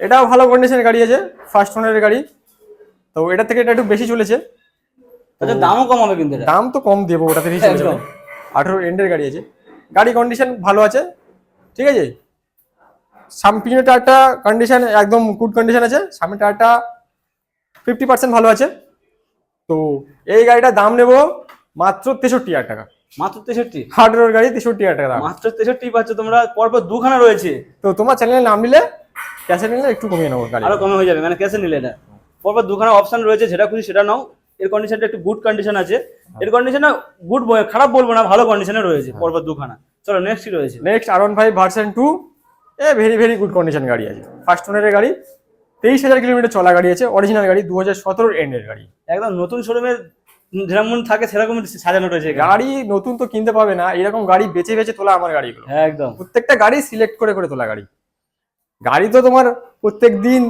এটাও ভালো কন্ডিশনের গাড়ি আছে ফার্স্ট ওনারের গাড়ি। তো এটা থেকে এটা একটু বেশি চলেছে। আচ্ছা দামও কম হবে কিন্তু দাম তো কম দেবো চলে একদম। আঠারো এন্ডের গাড়ি আছে। গাড়ি কন্ডিশন ভালো আছে ঠিক আছে? সাম পিছনের টায়ারটা কন্ডিশন একদম গুড কন্ডিশন আছে সামনের টায়ারটা ফিফটি পার্সেন্ট ভালো আছে। তো এই গাড়িটার দাম নেব মাত্র তেষট্টি হাজার টাকা। মাত্র তেষট্টি? আঠারোর গাড়ি তেষট্টি হাজার টাকা মাত্র তেষট্টি পাচ্ছ তোমরা পরপর দুখানা রয়েছে। তো তোমার চ্যানেলে নাম নিলে ক্যাশে নিলে একটু কমিয়ে নেব গাড়ি। আরও কমে হয়ে যাবে মানে ক্যাশে নিলে এটা পরপর দুখানা অপশন রয়েছে যেটা খুশি সেটা নাও। এর কন্ডিশনটা একটু গুড কন্ডিশন আছে। এর কন্ডিশনটা গুড খারাপ বলব না ভালো কন্ডিশনে রয়েছে পরপর দুখানা। চলো নেক্সট রয়েছে। Next R five version two a very very good condition গাড়ি আছে। ফার্স্ট ওনারের গাড়ি তেইশ হাজার কিলোমিটার চলা গাড়ি আছে অরিজিনাল গাড়ি দু হাজার সতেরোর এন্ডের গাড়ি। একদম নতুন শোরুমের যেমন থাকে সেরকম সাজানো রয়েছে গাড়ি নতুন তো কিনতে পাবে না এরকম গাড়ি বেছে বেছে তোলা আমার গাড়িগুলো। হ্যাঁ একদম। প্রত্যেকটা গাড়ি সিলেক্ট করে করে তোলা গাড়ি। গাড়ি তো তোমার প্রত্যেক দিন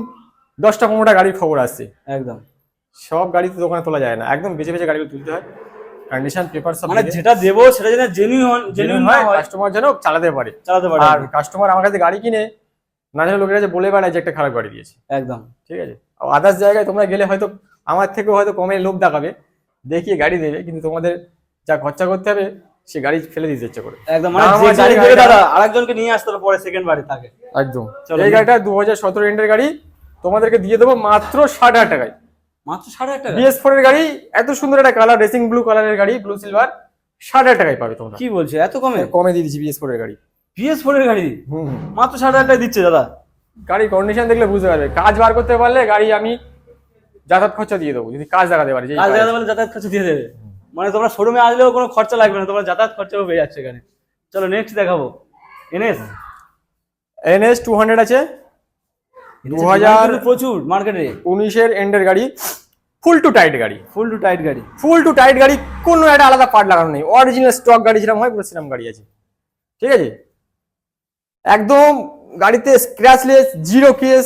দশটা পনেরোটা গাড়ির খবর আসছে। একদম। সব গাড়ি তো দোকানে তোলা যায় না। একদম বেছে বেছে গাড়িগুলো তুলতে হয়। কন্ডিশন পেপার সব মানে যেটা দেবো সেটা যেন জেনুইন জেনুইন হয় কাস্টমার যেন চালাতে পারে। চালাতে পারে। আর কাস্টমার আমার কাছে গাড়ি কিনে না জানে লোকের কাছে বলে বেড়ায় যে একটা খারাপ গাড়ি দিয়েছে। একদম। ঠিক আছে? আদার্স জায়গায় তোমরা গেলে হয়তো আমার থেকেও হয়তো কমে লোভ দেখাবে দেখিয়ে গাড়ি দেবে কিন্তু তোমাদের যা খরচা করতে হবে সে গাড়ি ফেলে দিতে ইচ্ছে করে। একদম মানে যে গাড়ি দেবে দাদা আরেকজনকে নিয়ে আসতে পরে সেকেন্ড বাড়ি থাকে। একদম। এই গাড়িটা দু হাজার সতেরো এন্ডের গাড়ি তোমাদেরকে দিয়ে দেবো মাত্র ষাট হাজার টাকায়। মাত্র সাড়ে আট টাকা। বিএস ফোর এর গাড়ি এত সুন্দর একটা কালার রেসিং ব্লু কালারের গাড়ি ব্লু সিলভার টাকায় পাবে তোমরা। কি বলছো? এত কমে? কমে দিয়ে দিচ্ছি বিএস ফোর এর গাড়ি। ফোর এর গাড়ি। মাত্র সাড়ে আট টাকা দিচ্ছে দাদা। গাড়ির কন্ডিশন দেখলে বুঝতে পারবে। কাজ বার করতে পারলে গাড়ি আমি যাতায়াত খরচা দিয়ে দেবো। যদি কাজ দেখাতে পারি কাজ। দেখাতে বলে যাতায়াত খরচা দিয়ে দেবে। মানে তোমরা শোরুমে আসলেও কোনো খরচা লাগবে না। তোমার যাতায়াত খরচাও পেয়ে যাচ্ছে এখানে। চলো নেক্সট দেখাবো। এনএস এনএস টু হান্ড্রেড আছে। দু হাজার প্রচুর মার্কেটে উনিশের এন্ডের গাড়ি ফুল টু টাইট গাড়ি। ফুল টু টাইট গাড়ি। ফুল টু টাইট গাড়ি কোনো একটা আলাদা পার্ট লাগানো নেই। অরিজিনাল স্টক গাড়ি যেরকম হয় পুরো সেরকম গাড়ি আছে। ঠিক আছে? একদম গাড়িতে স্ক্র্যাচলেস জিরো কেস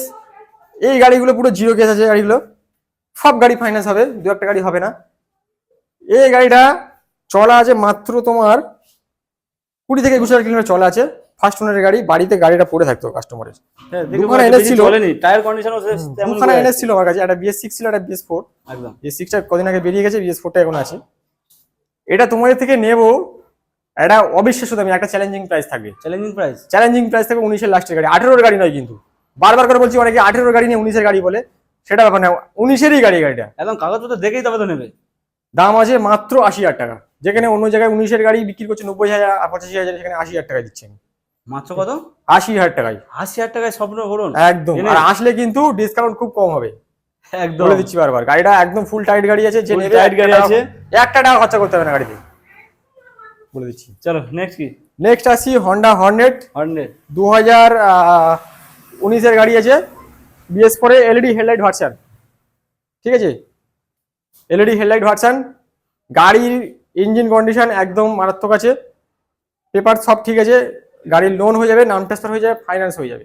এই গাড়িগুলো পুরো জিরো কেস আছে গাড়িগুলো। সব গাড়ি ফাইন্যান্স হবে দু একটা গাড়ি হবে না। এই গাড়িটা চলা আছে মাত্র তোমার কুড়ি থেকে একুশ হাজার কিলোমিটার চলা আছে। ফার্স্ট ওনারের গাড়ি বাড়িতে গাড়িটা পড়ে থাকতো কাস্টমারের হ্যাঁ দুখানা বেশি ছিল। টায়ার কন্ডিশনও দুখানা এনএস ছিল আমার কাছে একটা বিএস সিক্স ছিল একটা বিএস ফোর একদম। বিএস সিক্সটা কদিন আগে বেরিয়ে গেছে বিএস ফোরটা এখন আছে। এটা তোমাদের থেকে নেব একটা অবিশ্বাস্য দামি একটা চ্যালেঞ্জিং প্রাইস থাকবে। চ্যালেঞ্জিং প্রাইস চ্যালেঞ্জিং প্রাইস থাকবে উনিশের লাস্টের গাড়ি আঠেরোর গাড়ি নয় কিন্তু। বারবার করে বলছি অনেকে আঠেরোর গাড়ি নিয়ে উনিশের গাড়ি বলে সেটা ব্যাপার না উনিশেরই গাড়ি গাড়িটা। একদম কাগজপত্র দেখেই তবে তো নেবে। দাম আছে মাত্র আশি হাজার টাকা। যেখানে অন্য জায়গায় উনিশের গাড়ি বিক্রি করছে নব্বই হাজার পঁচাশি হাজার সেখানে আশি হাজার টাকা দিচ্ছেন। মাত্র কত? আশি হাজার টাকায়। আশি হাজার টাকায় স্বপ্ন করুন একদম। আর আসলে কিন্তু ডিসকাউন্ট খুব কম হবে। একদম। বলে দিচ্ছি বারবার। গাড়িটা একদম ফুল টাইট গাড়ি আছে যে নেবে tight গাড়ি আছে। একটা টাকা খরচা করতে হবে না গাড়িতে। বলে দিচ্ছি। চলো নেক্সট কি? নেক্সট আসি হন্ডা হর্নেট হর্নেট দু হাজার উনিশের গাড়ি আছে। বিএস ফোরে এলইডি হেডলাইট ভার্সান ঠিক আছে? এলইডি হেডলাইট ভার্সান গাড়ির ইঞ্জিন কন্ডিশন একদম মারাত্মক আছে। পেপার সব ঠিক আছে। গাড়ির লোন হয়ে যাবে নাম ট্রান্সফার হয়ে যাবে ফাইন্যান্স হয়ে যাবে।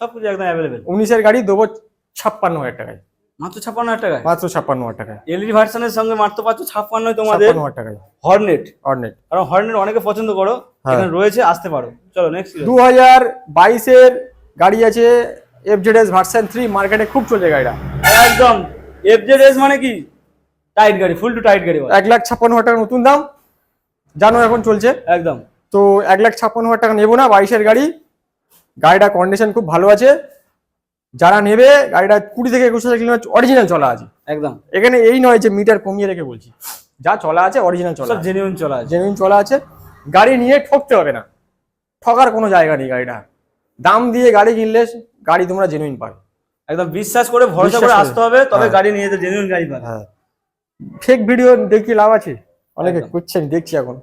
সবকিছু একদম অ্যাভেলেবেল উনিশের গাড়ি দেবো ছাপ্পান্ন হাজার টাকায়। মাত্র ছাপ্পান্ন হাজার টাকায়? মাত্র ছাপ্পান্ন হাজার টাকায়। এলইডি ভার্সনের সঙ্গে মাত্র পাচ্ছ ছাপ্পান্ন তোমাদের ছাপ্পান্ন হাজার টাকায়। হর্নেট হর্নেট কারণ হর্নেট অনেকে পছন্দ করো হ্যাঁ। এখানে রয়েছে আসতে পারো। চলো নেক্সট দু হাজার বাইশের গাড়ি আছে এফজেডএস ভার্সন থ্রি মার্কেটে খুব চলছে গাড়িটা। একদম। এফজেডএস মানে কি? টাইট গাড়ি ফুল টু টাইট গাড়ি এক লাখ ছাপ্পান্ন হাজার টাকা নতুন দাম। জানো এখন চলছে। একদম। তো এক লাখ ছাপ্পান্ন হাজার টাকা নেব না বাইশের গাড়ি। গাড়িটা কন্ডিশন খুব ভালো আছে। যারা নেবে গাড়িটা কুড়ি থেকে একুশ হাজার কিলোমিটার অরিজিনাল চলা আছে। একদম। এখানে এই নয় যে মিটার কমিয়ে রেখে বলছি। যা চলা আছে অরিজিনাল চলা জেনুইন চলা আছে। জেনুইন চলা আছে। গাড়ি নিয়ে ঠকতে হবে না। ঠকার কোনো জায়গা নেই গাড়িটা। দাম দিয়ে গাড়ি কিনলে গাড়ি তোমরা জেনুইন পাবে। একদম বিশ্বাস করে ভরসা করে। আসতে হবে তবে হ্যাঁ। গাড়ি নিয়ে যেতে জেনুইন গাড়ি পাবে। হ্যাঁ। ফেক ভিডিও দেখি লাভ আছে। অনেকে একদম। করছে আমি দেখছি এখন।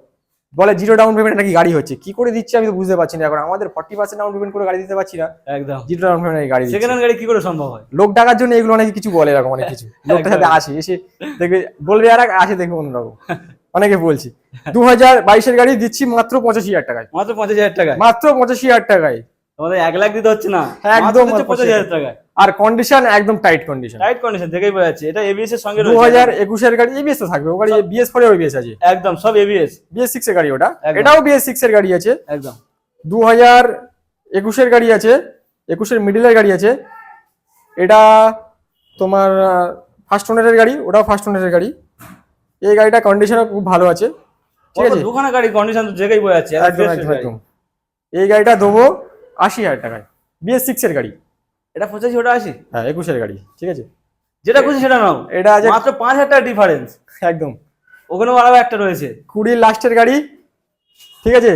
বলে জিরো ডাউন পেমেন্ট নাকি গাড়ি হচ্ছে? কি করে দিচ্ছে আমি তো বুঝতে পারছি না এখন। আমাদের ফর্টি পার্সেন্ট ডাউন পেমেন্ট করে গাড়ি দিতে পারছি না। একদম। জিরো ডাউন পেমেন্ট গাড়ি। সেকেন্ড হ্যান্ড গাড়ি কি করে সম্ভব হয়? লোক ডাকার জন্য এগুলো অনেক কিছু বলে এরকম অনেক কিছু। লোকটার সাথে আসে এসে দেখবে বলবে আর আসে দেখবে অন্যরকম। অনেকে বলছি দু হাজার বাইশের গাড়ি দিচ্ছি মাত্র পঁচাশি হাজার টাকায়। মাত্র পঁচাশি হাজার টাকায়? মাত্র পঁচাশি হাজার টাকায়। তোমাদের এক লাখ দিতে হচ্ছে না। একদম একদম হাজার টাকায়। আর কন্ডিশন একদম টাইট কন্ডিশন টাইট কন্ডিশন দেখেই বোঝা যাচ্ছে। এটা এবিএস এর সঙ্গে দু রয়েছে। হাজার একুশের গাড়ি এবিএস তো থাকবে। ও গাড়ি বিএস ফোরে এবিএস আছে। একদম সব এবিএস বিএস সিক্স এর গাড়ি ওটা। এটাও বিএস সিক্স এর গাড়ি আছে। একদম। দু হাজার একুশের গাড়ি আছে। একুশের মিডিলের গাড়ি আছে। এটা তোমার ফার্স্ট ওনারের গাড়ি ওটাও ফার্স্ট ওনারের গাড়ি। এই গাড়িটা কন্ডিশনও খুব ভালো আছে। ঠিক আছে? দুখানা গাড়ি কন্ডিশন তো দেখেই বোঝা যাচ্ছে। একদম একদম। এই গাড়িটা দেবো। আশি হাজার টাকায়। বিএস সিক্স এর গাড়ি। এটা পঁচাশি ওটা আশি হ্যাঁ একুশের গাড়ি ঠিক আছে? যেটা খুশি সেটা নাও। এটা আছে মাত্র পাঁচ হাজার টাকা ডিফারেন্স একদম। ওখানেও আলাদা একটা রয়েছে। কুড়ির লাস্টের গাড়ি ঠিক আছে?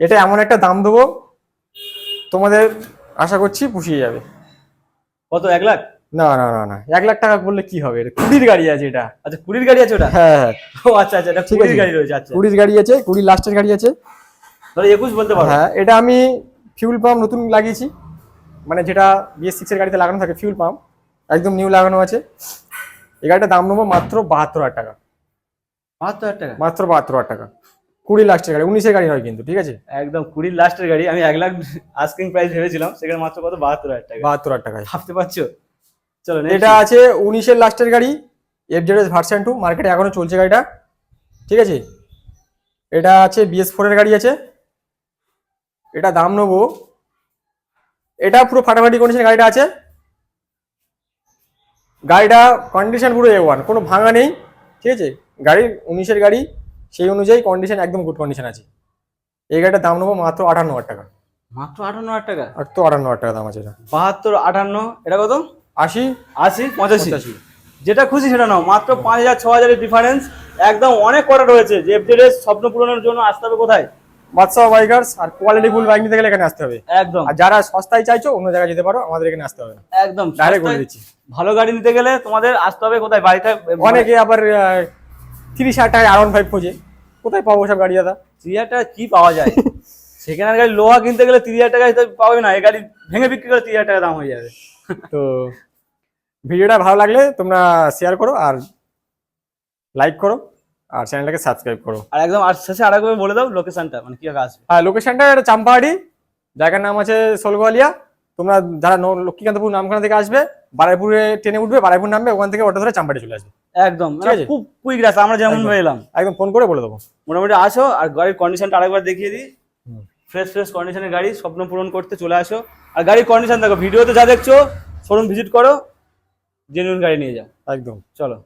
এটা এমন একটা দাম দেবো তোমাদের আশা করছি পুষিয়ে যাবে। কত এক লাখ? না না না না এক লাখ টাকা বললে কি হবে? এটা কুড়ির গাড়ি আছে এটা। আচ্ছা কুড়ির গাড়ি আছে ওটা? হ্যাঁ হ্যাঁ ও আচ্ছা আচ্ছা এটা কুড়ির গাড়ি রয়েছে আচ্ছা। কুড়ির গাড়ি আছে কুড়ির লাস্টের গাড়ি আছে। ধরো একুশ বলতে পারো। হ্যাঁ এটা আমি ফিউল পাম্প নতুন লাগিয়েছি। মানে যেটা বিএস সিক্স এর গাড়িতে লাগানো থাকে ফিউল পাম্প একদম নিউ লাগানো আছে। এই গাড়িটার দাম নেব মাত্র বাহাত্তর হাজার টাকা। বাহাত্তর হাজার টাকা? মাত্র বাহাত্তর হাজার টাকা। কুড়ি লাস্টের গাড়ি উনিশের গাড়ি হয় কিন্তু ঠিক আছে? একদম কুড়ির লাস্টের গাড়ি। আমি এক লাখ আস্কিং প্রাইস ভেবেছিলাম সেখানে মাত্র কত? বাহাত্তর হাজার টাকা। বাহাত্তর হাজার টাকায়। ভাবতে পারছ? চলো এটা আছে উনিশের লাস্টের গাড়ি F Z S version two মার্কেটে এখনও চলছে গাড়িটা ঠিক আছে? এটা আছে বিএস ফোর এর গাড়ি আছে। এটা দাম নেব। এটা পুরো ফাটাফাটি কন্ডিশন গাড়িটা আছে। গাড়িটা কন্ডিশন পুরো এ ওয়ান কোনো ভাঙা নেই ঠিক আছে? গাড়ির উনিশের গাড়ি সেই অনুযায়ী কন্ডিশন একদম গুড কন্ডিশন আছে। এই গাড়িটার দাম নেব মাত্র আটান্ন হাজার টাকা। মাত্র আটান্ন হাজার টাকা? আর তো আটান্ন হাজার টাকা দাম আছে এটা। বাহাত্তর আটান্ন এটা কত? আশি। আশি পঁচাশি। পঁচাশি। যেটা খুশি সেটা নাও মাত্র পাঁচ হাজার ছ হাজারের ডিফারেন্স একদম অনেক কটা রয়েছে। যে এফজেড স্বপ্ন পূরণের জন্য আসতে হবে কোথায়? বাদশাহ বাইকার্স আর কোয়ালিটি ফুল বাইক নিতে গেলে এখানে আসতে হবে। একদম। আর যারা সস্তায় চাইছো অন্য জায়গায় যেতে পারো আমাদের এখানে আসতে হবে। একদম। ডাইরেক্ট বলে দিচ্ছি। ভালো গাড়ি নিতে গেলে তোমাদের আসতে হবে কোথায়? বাড়িতে অনেকে আবার তিরিশ হাজার টাকায় আর ওয়ান ফাইভ খোঁজে। কোথায় পাবো সব গাড়ি দাদা? তিরিশ হাজার টাকা কি পাওয়া যায়? সেখানের গাড়ি লোহা কিনতে গেলে তিরিশ হাজার টাকা পাবে না। এই গাড়ি ভেঙে বিক্রি করে তিরিশ হাজার টাকা দাম হয়ে যাবে। তো ভিডিওটা ভালো লাগলে তোমরা শেয়ার করো আর লাইক করো। আর চ্যানেলটাকে সাবস্ক্রাইব করো। আর একদম আর শেষে আরেকবার বলে দাও লোকেশনটা মানে কীভাবে আসবে? আর লোকেশনটা এটা চাম্পাহাড়ি জায়গার নাম আছে সোলগোয়ালিয়া। তোমরা যারা লক্ষ্মীকান্তপুর নামখানা থেকে আসবে বারাইপুরে ট্রেনে উঠবে বারাইপুর নামবে ওখান থেকে অটো ধরে চাম্পাহাড়ি চলে আসবে। একদম আছে। খুব কুইক রাস্তা আমরা যেমন। হয়ে এলাম। একদম ফোন করে বলে দেবো। মোটামুটি আসো আর গাড়ির কন্ডিশনটা আরেকবার দেখিয়ে দিই। ফ্রেশ ফ্রেশ কন্ডিশনের গাড়ি স্বপ্ন পূরণ করতে চলে আসো। আর গাড়ির কন্ডিশন দেখো ভিডিওতে যা দেখছ শোরুম ভিজিট করো জেনুইন গাড়ি নিয়ে যাও। একদম। চলো।